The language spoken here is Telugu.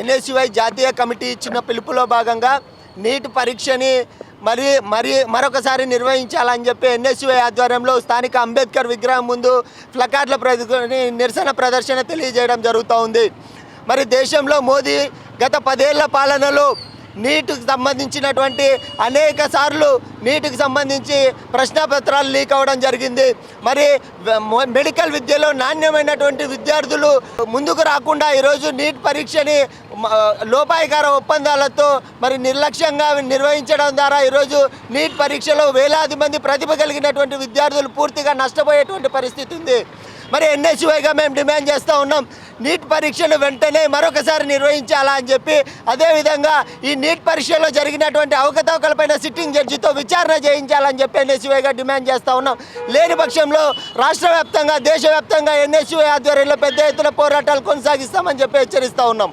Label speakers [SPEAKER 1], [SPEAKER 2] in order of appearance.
[SPEAKER 1] ఎన్ఎస్యుఐ జాతీయ కమిటీ ఇచ్చిన పిలుపులో భాగంగా నీట్ పరీక్షని మరి మరి మరొకసారి నిర్వహించాలని చెప్పి ఎన్ఎస్యుఐ ఆధ్వర్యంలో స్థానిక అంబేద్కర్ విగ్రహం ముందు ప్లకార్డుల ప్రదర్శన నిరసన ప్రదర్శన తెలియజేయడం జరుగుతూ ఉంది. మరి దేశంలో మోదీ గత పదేళ్ళ పాలనలో నీటికి సంబంధించినటువంటి అనేక సార్లు నీటికి సంబంధించి ప్రశ్నపత్రాలు లీక్ అవ్వడం జరిగింది. మరి మెడికల్ విద్యలో నాణ్యమైనటువంటి విద్యార్థులు ముందుకు రాకుండా ఈరోజు నీట్ పరీక్షని మ- లోపాయికార ఒప్పందాలతో మరి నిర్లక్ష్యంగా నిర్వహించడం ద్వారా ఈరోజు నీట్ పరీక్షలో వేలాది మంది ప్రతిభ కలిగినటువంటి విద్యార్థులు పూర్తిగా నష్టపోయేటువంటి పరిస్థితి ఉంది. మరి ఎన్ఎస్యుఐగా మేము డిమాండ్ చేస్తూ ఉన్నాం. నీట్ పరీక్షను వెంటనే మరొకసారి నిర్వహించాలా అని చెప్పి అదేవిధంగా ఈ నీట్ పరీక్షలో జరిగినటువంటి అవకతవకలపైన సిట్టింగ్ జడ్జితో విచారణ చేయించాలని చెప్పి ఎన్ఎస్యుఐగా డిమాండ్ చేస్తూ ఉన్నాం. లేని పక్షంలో రాష్ట్ర వ్యాప్తంగా దేశవ్యాప్తంగా ఎన్ఎస్యుఐ ఆధ్వర్యంలో పెద్ద ఎత్తున పోరాటాలు కొనసాగిస్తామని చెప్పి హెచ్చరిస్తూ ఉన్నాం.